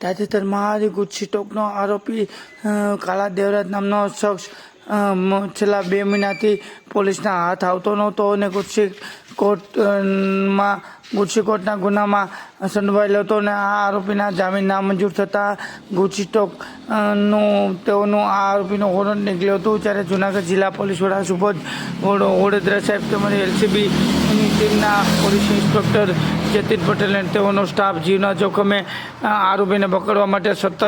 તાજેતરમાં આ ગુજસી ટોકનો આરોપી કાળા દેવરાજ નામનો શખ્સ છેલ્લા બે મહિનાથી પોલીસના હાથ આવતો નહોતો અને ગુજસી કોર્ટમાં ગુજસી કોર્ટના ગુનામાં સંડવાયેલો હતો અને આ આરોપીના જામીન નામંજૂર થતાં ગુજસી નું, તેઓનું આ આરોપીનો વોરંટ નીકળ્યો હતું જ્યારે જુનાગઢ જિલ્લા પોલીસ વડા સુબોધ વડોદરા સાહેબ તેમજ એલસીબીની ટીમના પોલીસ ઇન્સ્પેક્ટર જતીન પટેલ અને તેઓનો સ્ટાફ જીવના જોખમે આરોપીને પકડવા માટે સતત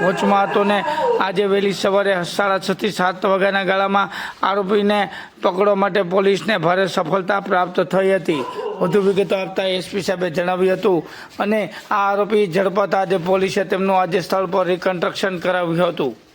વોચમાં હતો ને આજે વહેલી સવારે સાડા છથી સાત વાગ્યાના ગાળામાં આરોપીને પકડવા માટે પોલીસને ભારે સફળતા પ્રાપ્ત થઈ હતી. વધુ વિગતો આપતા એસપી સાહેબે જણાવ્યું હતું અને આ આરોપી ઝડપાતા આજે પોલીસે તેમનું આજે સ્થળ પર રિકન્સ્ટ્રક્શન કરાવ્યું હતું.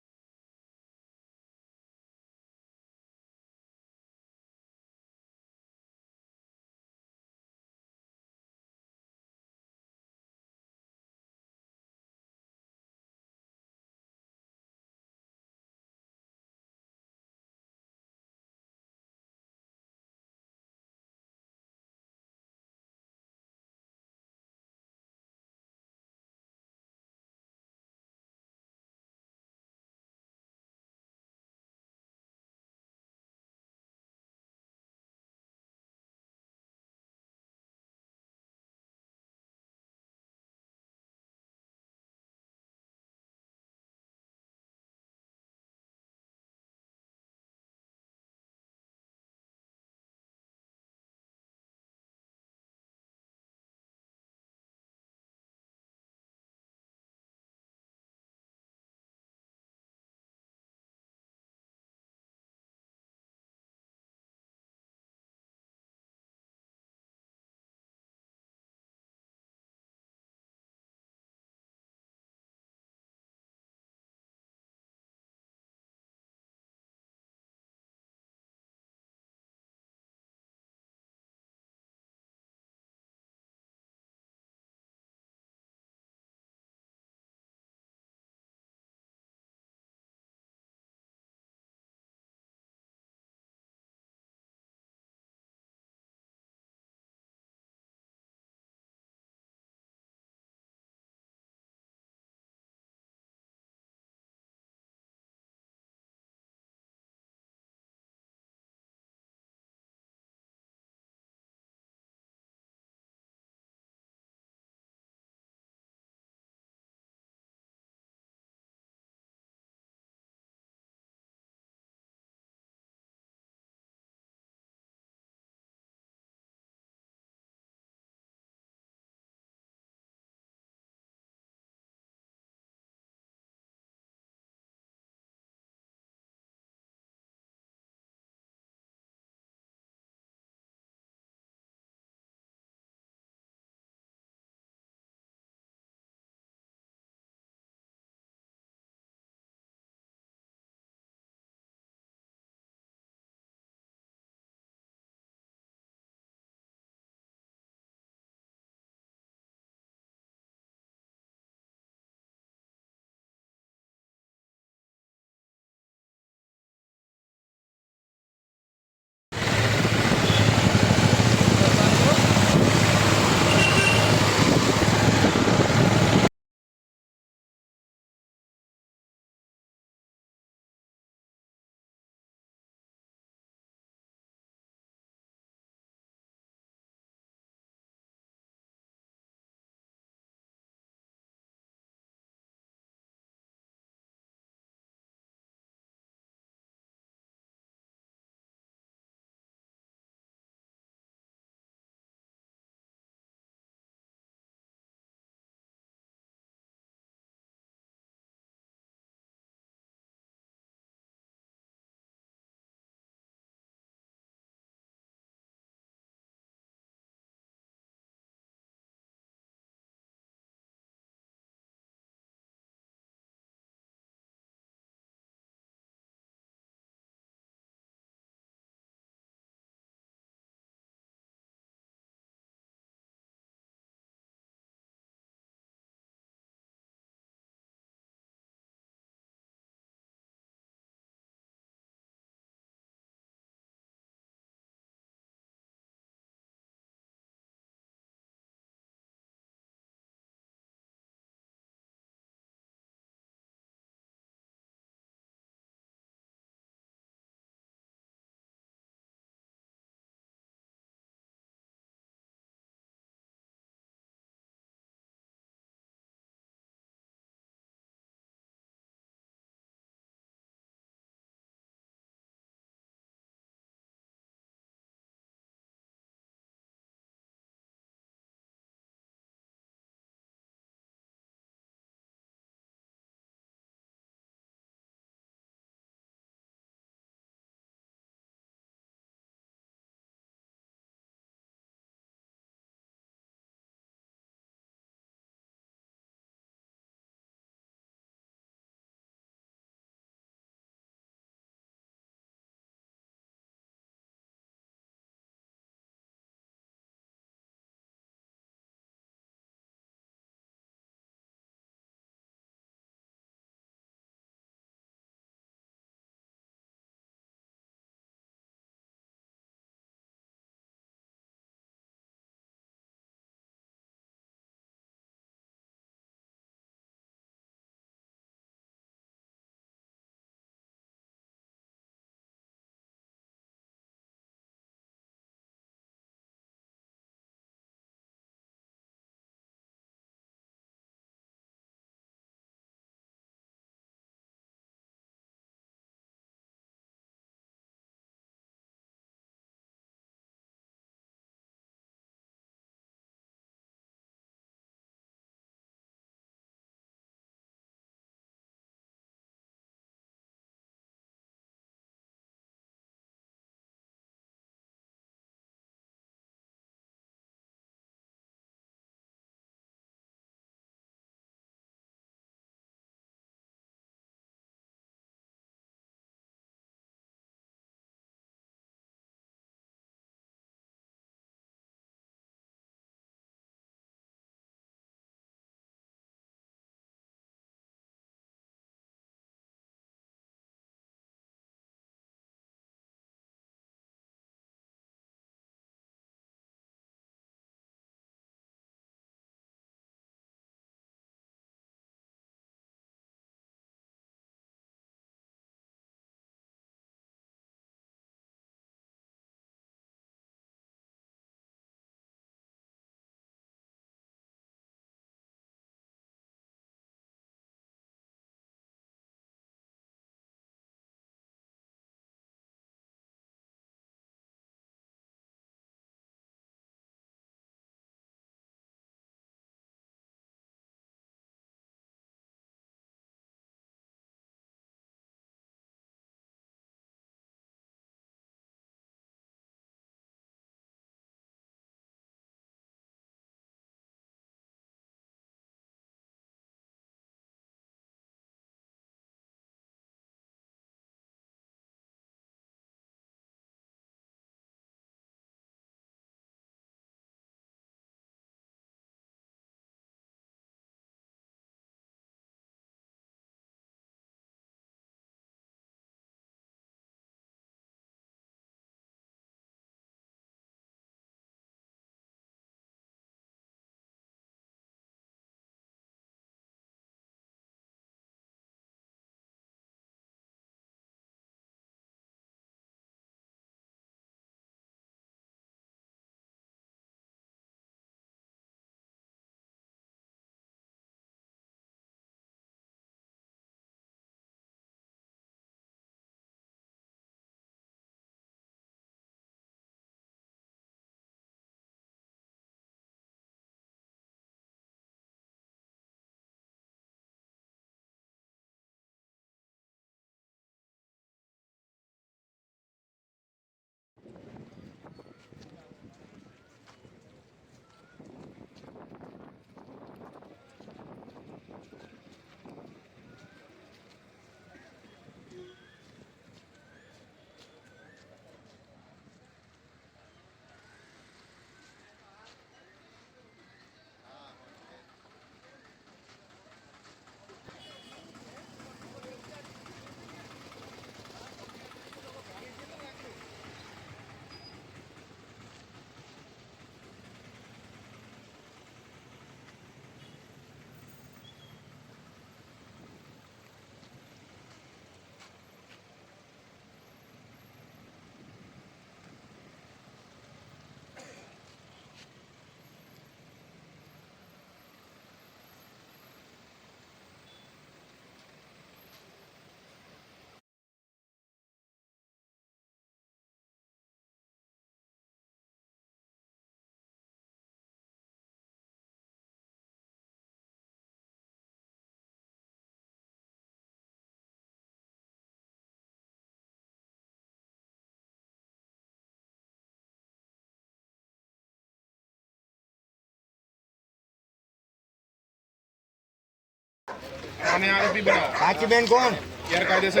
આને આરોપી બનાવો. કાચીબેન કોણ? ગેરકાયદેસર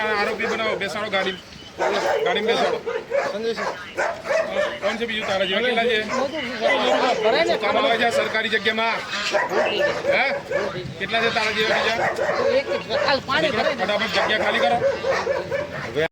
આરોપી બનાવો. બેસાડો ગાડી. ગાડીમાં બેસાડો. કોણ છે બીજું? તારા જેવા કેટલા છે? કામ આવે છે સરકારી જગ્યામાં. હે? કેટલા છે તારા જેવા બીજા? ફટાફટ જગ્યા ખાલી કરો.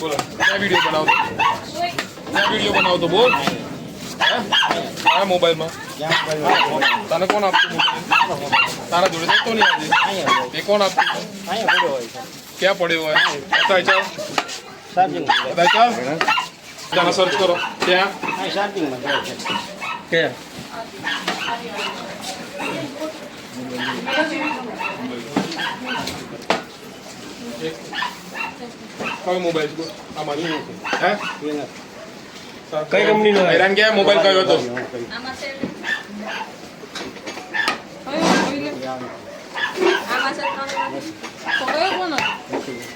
બોલો ક્યાં વીડિયો બનાવતો ક્યાં વીડિયો બનાવતો બોલ. હે? કયા મોબાઈલમાં? તને કોણ આપતું મોબાઈલ? તારા જોડે તો નહીં આજે? એ કોણ આપતું? ક્યાં પડ્યો હોય? બતાય ચાલ. બતાય ચાલ. ત્યાં સર્ચ કરો. ક્યાં? ક્યાં કયો મોબાઈલ છે? આમાં હે? કઈ કંપનીનો હેરાન ગયા મોબાઈલ કયો હતો? આમાં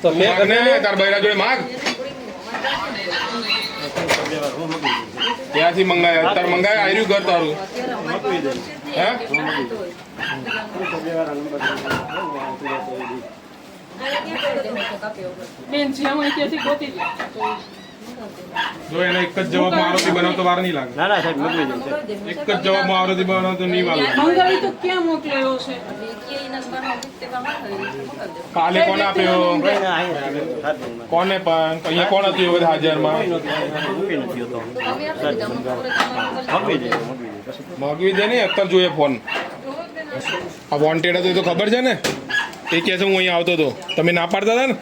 તો મેં માગ તાર બૈરા જોડે માગ ત્યાંથી મંગાયા તાર મંગાયા આર્યું ઘર તારું હે બેન જ્યાં હોય ત્યાંથી ગોતી લો. જો એને એક જ જવાબમાં આરોપી બનાવતો વાર નહીં લાગે. ના ના સાહેબ મોકલી દઉં એક જ જવાબમાં આરોપી બનાવતો નહીં વાર લાગે. મંગળી તો ક્યાં મોકલેલો છે? કાલે કોને આપ્યો? કોને પણ? અહીંયા કોણ હતું બધા વખત હાજરમાં મગવી દે ને અત્યારે જોઈએ ફોન. આ વોન્ટેડ હતો એ તો ખબર છે ને? એ કહે છે હું અહીંયા આવતો હતો. તમે ના પાડતા હતા ને?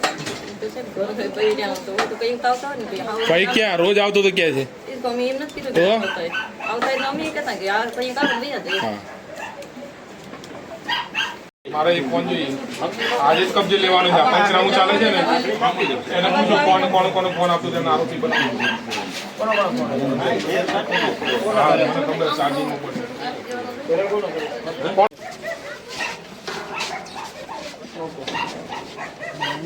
કઈ ક્યાં? રોજ આવતો તો ક્યાં છે? મારે એક ફોન જોઈએ. આજે જ કબજે લેવાનો છે. પંચનામું ચાલે છે ને એને પૂછો કોણ કોણ કોને ફોન આપતો તેને આરોપી બનાવો ખબર ચાર્જિંગ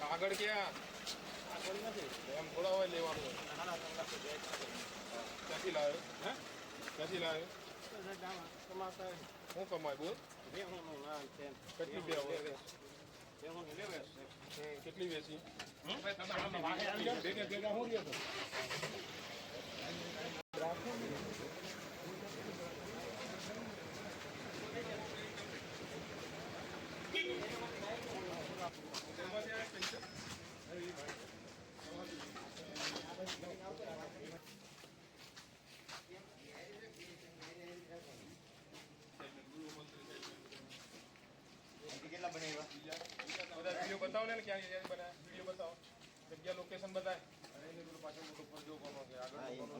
જ ક્યાં આગળ નથી એમ થોડા હોય લેવાનું ક્યાંથી લાવ્યો હે? ક્યાંથી લાવ્યો શું કમાય બોલ. કેટલી બે કેટલી વેચી? ભેગા ભેગા હું રહ્યો તો? બતાવો ને ક્યાં એરિયા બનાવ્યા વીડિયો બતાવો. જગ્યા લોકેશન બતાય અને એને પાછળ મોટો ફરજો કોનો છે આગળ કોનો.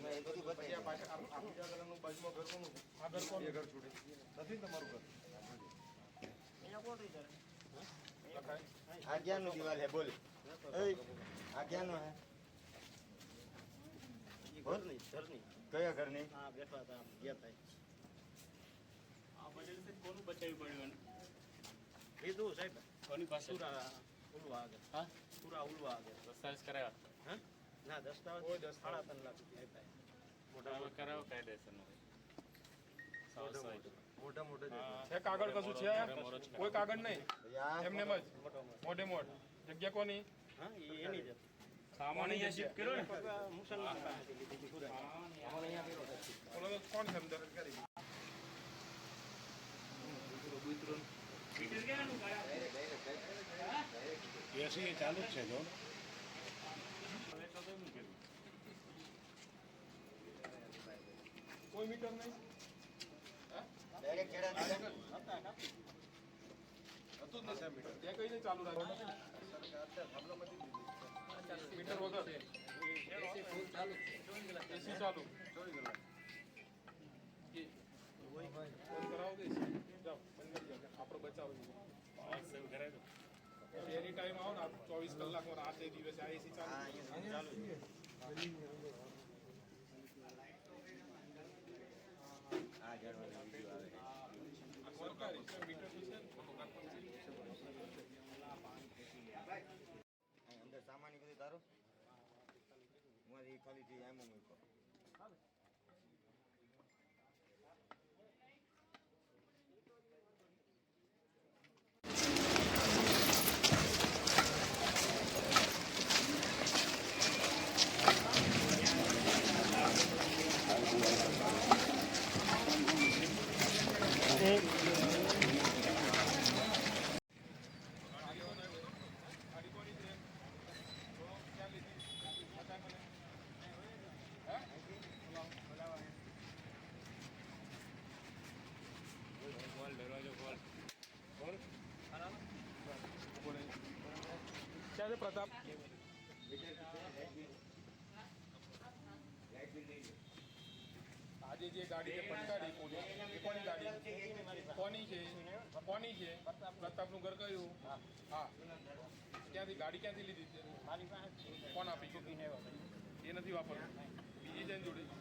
પછી આ પાછળ આ- આ બીજા ઘરનું બાજુમાં ઘર કોનું? આ ઘર કોનું? ઘર છોડે નથી ને તમારું ઘર? લખાય. આ ક્યાંનું દિવાલ હે? બોલ. એય, આ ક્યાંનું હે કયા ઘરની મોટા મોટા છે કાગળ કશું છે કોઈ કાગળ નહીં એમને જ મોઢે મોઢ જગ્યા કોની હા એની જ સામાન અહીંયા શિફ્ટ કર્યો ને મુસલમાન કોણ છે અંદર એસી ચાલુ જ છે જો. કોઈ મીટર નહીં? હતું જ મીટર. ત્યાં કઈ ચાલુ રાખવાનું મીટર વગર એસી ચાલુ. એ બંધ કરાવો કે AC? જાઓ બંધ કરી જાઓ કરાવી બચાવ એની ટાઈમ આવો ને ચોવીસ કલાકમાં રાતે દિવસે આ એસી ચાલુ. અંદર સામાન બધું તારું? હું ખાલી એમ મૂકો ગાડી કોની છે તો ક્યાં લીધી બતાય મને બોલે ક્યાં છે પ્રતાપ આજે જે ગાડી છે પંચાડી પોલીસ એ કોની ગાડી કોની છે કોની છે પ્રતાપનું ઘર કયું? હા. ક્યાંથી ગાડી ક્યાંથી લીધી? મારી પાસે કોણ આપી? છે એ નથી વાપરતું? બીજી જઈને જોડે?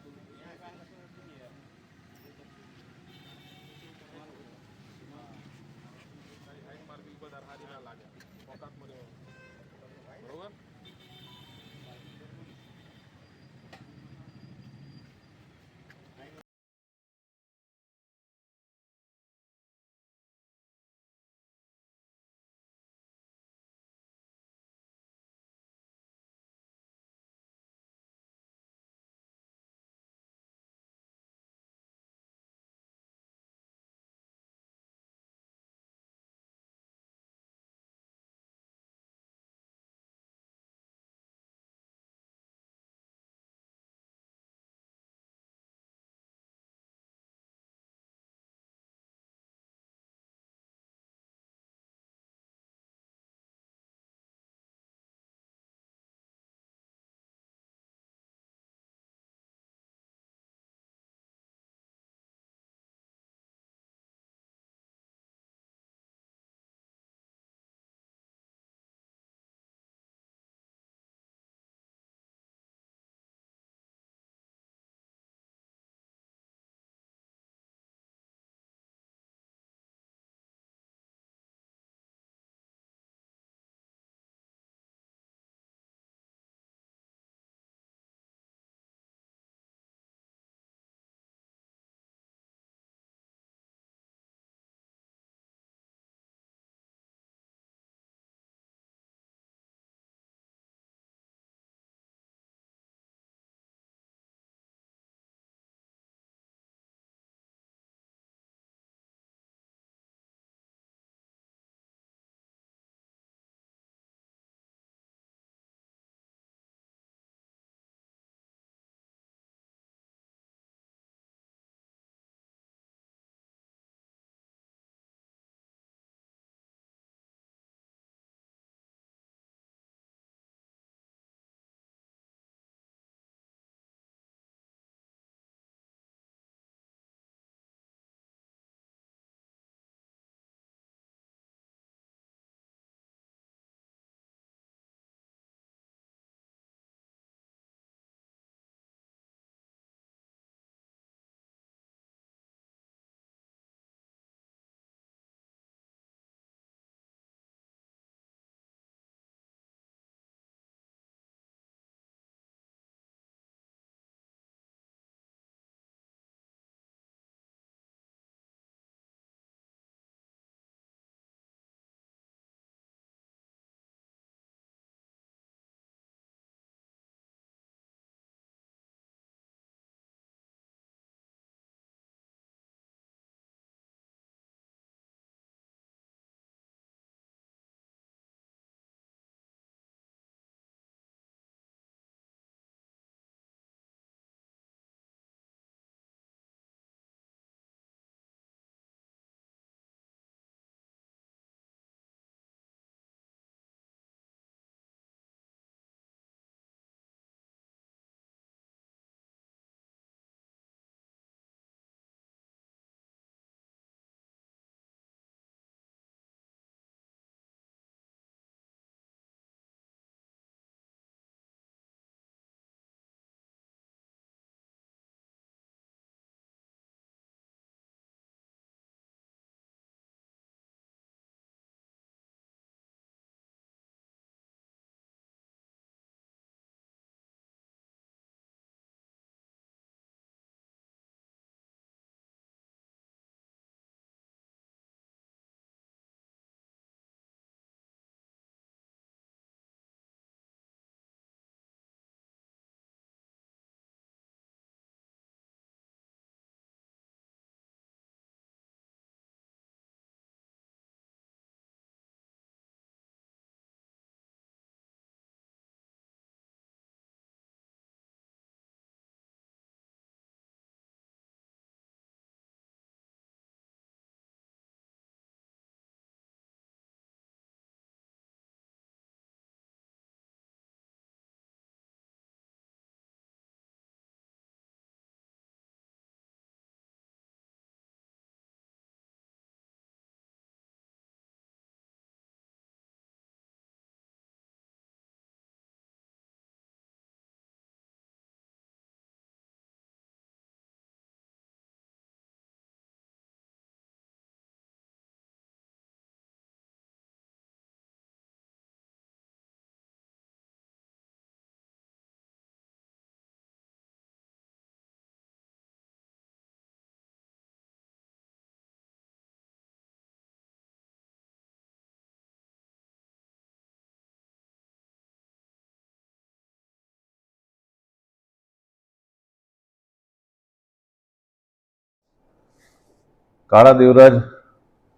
કાળા દેવરાજ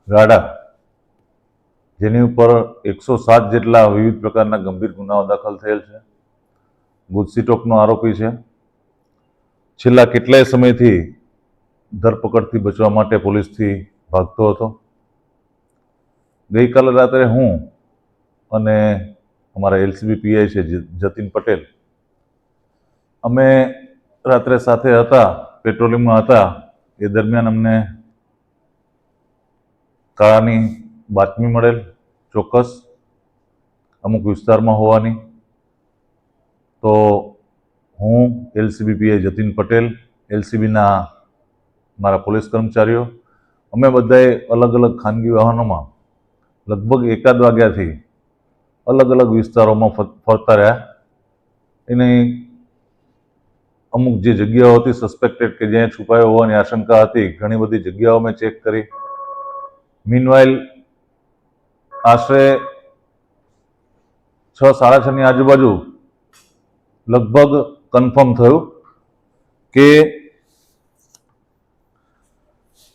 રાડા, જેની ઉપર એકસો સાત જેટલા વિવિધ પ્રકારના ગંભીર ગુનાઓ દાખલ થયેલ છે. ગુજસીટોકનો આરોપી છે. છેલ્લા કેટલાય સમયથી ધરપકડથી બચવા માટે પોલીસથી ભાગતો હતો. ગઈકાલે રાત્રે હું અને અમારા એલસીબી પીઆઈ છે જતીન પટેલ, અમે રાત્રે સાથે હતા, પેટ્રોલિંગમાં હતા. એ દરમિયાન અમને કાળાની બાતમી મળેલ, ચોક્કસ અમુક વિસ્તારમાં હોવાની. તો હું એલસીબી પીએ જતીન પટેલ, એલસીબીના મારા પોલીસ કર્મચારીઓ, અમે બધાએ અલગ અલગ ખાનગી વાહનોમાં લગભગ એકાદ વાગ્યાથી અલગ અલગ વિસ્તારોમાં ફરતા રહ્યા. એની અમુક જે જગ્યાઓ હતી સસ્પેક્ટેડ કે જ્યાં છુપાયો હોવાની આશંકા હતી, ઘણી બધી જગ્યાઓ મેં ચેક કરી. મીનવાઇલ આશરે છ, સાડા છની આજુબાજુ લગભગ કન્ફર્મ થયું કે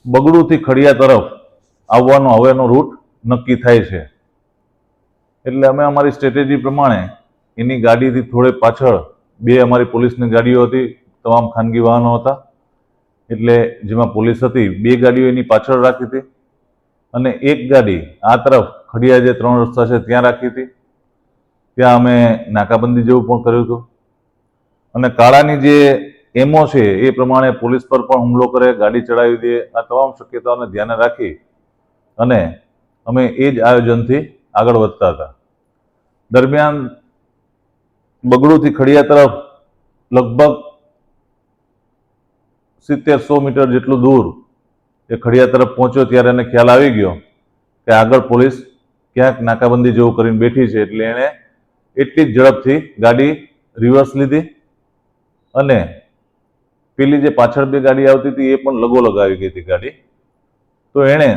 બગડુથી ખડિયા તરફ આવવાનો હવેનો રૂટ નક્કી થાય છે. એટલે અમે અમારી સ્ટ્રેટેજી પ્રમાણે એની ગાડીથી થોડે પાછળ બે અમારી પોલીસની ગાડીઓ હતી, તમામ ખાનગી વાહનો હતા. એટલે જેમાં પોલીસ હતી, બે ગાડીઓ એની પાછળ રાખી હતી. અને એક ગાડી આ તરફ ખડિયા જે ત્રણ રસ્તા છે ત્યાં રાખી હતી. ત્યાં અમે નાકાબંધી જેવું પણ કર્યું હતું. અને કાળાની જે એમો છે એ પ્રમાણે પોલીસ પર પણ હુમલો કરે, ગાડી ચડાવી દે, આ તમામ શક્યતાઓને ધ્યાને રાખી અને અમે એ જ આયોજનથી આગળ વધતા હતા. દરમિયાન બગડુથી ખડિયા તરફ લગભગ સિત્તેર સો મીટર જેટલું દૂર એ ખડિયા તરફ પહોંચ્યો ત્યારે એને ખ્યાલ આવી ગયો કે આગળ પોલીસ ક્યાંક નાકાબંધી જેવું કરીને બેઠી છે એટલે એણે એટલી જ ઝડપથી ગાડી રિવર્સ લીધી અને પેલી જે પાછળ બે ગાડી આવતી હતી એ પણ લગો લગાવી ગઈ હતી ગાડી. તો એણે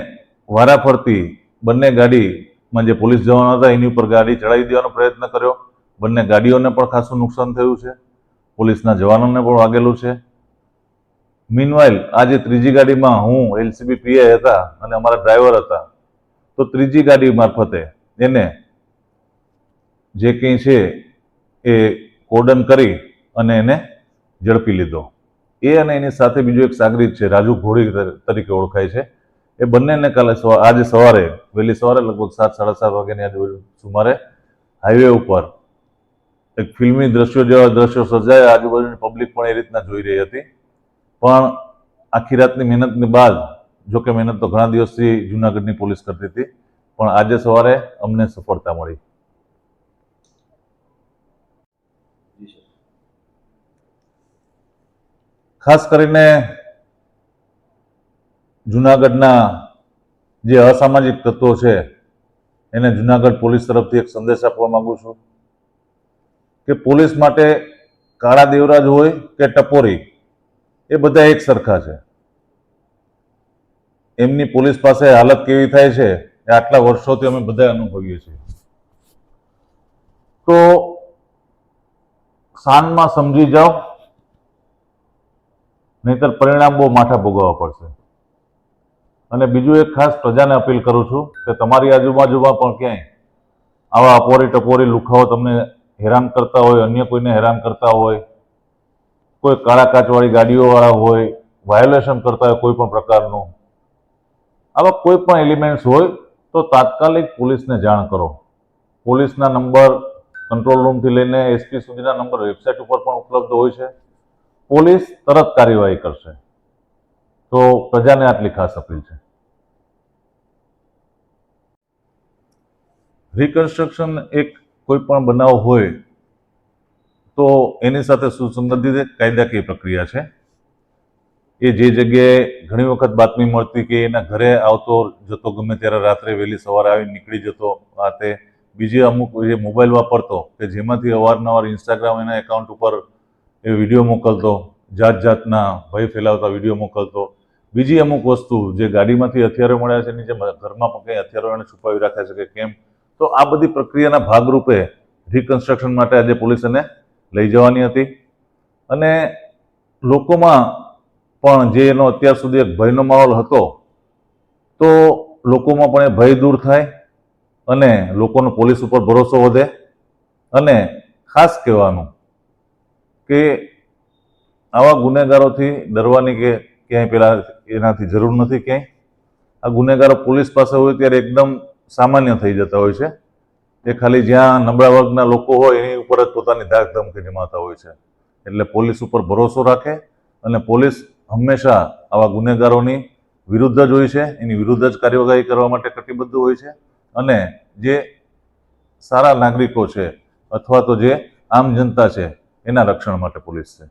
વારાફરતી બંને ગાડીમાં જે પોલીસ જવાના હતા એની ઉપર ગાડી ચડાવી દેવાનો પ્રયત્ન કર્યો. બંને ગાડીઓને પણ ખાસું નુકસાન થયું છે. પોલીસના જવાનોને પણ વાગેલું છે. મીનવાઇલ આ જે ત્રીજી ગાડીમાં હું એલસીબી પીઆઈ હતા અને અમારા ડ્રાઈવર હતા. તો ત્રીજી ગાડી મારફતે એને જે કંઈ છે એ કોર્ડન કરી અને એને ઝડપી લીધો. એ અને એની સાથે બીજો એક સાગરીત છે, રાજુ ઘોડી તરીકે ઓળખાય છે. એ બંનેને કાલે આજે સવારે, વહેલી સવારે લગભગ સાત, સાડા સાત વાગ્યાની આજુબાજુ સુમારે હાઈવે ઉપર એક ફિલ્મી દ્રશ્યો જેવા દ્રશ્યો સર્જાયા. આજુબાજુની પબ્લિક પણ એ રીતના જોઈ રહી હતી. પણ આખી રાતની મહેનતની બાદ જો કે મહેનત તો ઘણા દિવસથી જુનાગઢની પોલીસ કરતી હતી, પણ આજે સવારે અમને સફળતા મળી. ખાસ કરીને જુનાગઢના જે અસામાજિક તત્વો છે, એને જુનાગઢ પોલીસ તરફથી એક સંદેશ આપવા માંગુ છું કે પોલીસ માટે કાળા દેવરાજ હોય કે ટપોરી એ બધા એક સરખા છે. એમની પોલીસ પાસે હાલત કેવી થાય છે એ આટલા વર્ષોથી અમે બધા અનુભવીએ છીએ. તો શાનમાં સમજી જાઓ, નહીતર પરિણામ બહુ માથા ભોગવવા પડશે. અને બીજું એક ખાસ પ્રજાને અપીલ કરું છું કે તમારી આજુબાજુમાં પણ ક્યાંય આવા અપોરી ટપોરી લુખાઓ તમને હેરાન કરતા હોય, અન્ય કોઈને હેરાન કરતા હોય કોઈ કાળા કાચવાળી ગાડીઓવાળા હોય વાયોલેશન કરતા હોય કોઈ પણ પ્રકારનું, આવા કોઈ પણ એલિમેન્ટ્સ હોય તો તાત્કાલિક પોલીસને જાણ કરો. પોલીસના નંબર કંટ્રોલ રૂમથી લઈને એસપી સુધીના નંબર વેબસાઇટ ઉપર પણ ઉપલબ્ધ હોય છે. પોલીસ તરત કાર્યવાહી કરશે. તો પ્રજાને આટલી ખાસ અપીલ છે. રિકન્સ્ટ્રક્શન એક કોઈ પણ બનાવ હોય તો એની સાથે સુસંગત કાયદાકીય પ્રક્રિયા છે. એ જે જગ્યાએ ઘણી વખત બાતમી મળતી કે એના ઘરે આવતો, જતો ગમે ત્યારે રાત્રે વહેલી સવારે આવી નીકળી જતો, આ તે. બીજી અમુક જે મોબાઈલ વાપરતો કે જેમાંથી અવારનવાર ઇન્સ્ટાગ્રામ એના એકાઉન્ટ ઉપર એ વીડિયો મોકલતો જાત જાતના ભય ફેલાવતા વીડિયો મોકલતો. બીજી અમુક વસ્તુ જે ગાડીમાંથી હથિયારો મળ્યા છે, એની જે ઘરમાં પણ કંઈ હથિયારો એને છુપાવી રાખ્યા છે કે કેમ? તો આ બધી પ્રક્રિયાના ભાગરૂપે રિકન્સ્ટ્રક્શન માટે આજે પોલીસ એને લઈ જવાની હતી. અને લોકોમાં પણ જે એનો અત્યાર સુધી એક ભયનો માહોલ હતો, તો લોકોમાં પણ એ ભય દૂર થાય અને લોકોનો પોલીસ ઉપર ભરોસો વધે. અને ખાસ કહેવાનું કે આવા ગુનેગારોથી ડરવાની કે ક્યાંય પેલા એનાથી જરૂર નથી ક્યાંય. આ ગુનેગારો પોલીસ પાસે હોય ત્યારે એકદમ સામાન્ય થઈ જતા હોય છે. એ ખાલી જ્યાં નબળા વર્ગના લોકો હોય, એની ઉપર જ પોતાની ધાક ધમકી જમાતા હોય છે. એટલે પોલીસ ઉપર ભરોસો રાખે અને પોલીસ હંમેશા આવા ગુનેગારોની વિરુદ્ધ જ હોય છે, એની વિરુદ્ધ જ કાર્યવાહી કરવા માટે કટિબદ્ધ હોય છે અને જે સારા નાગરિકો છે અથવા તો જે આમ જનતા છે, એના રક્ષણ માટે પોલીસ છે.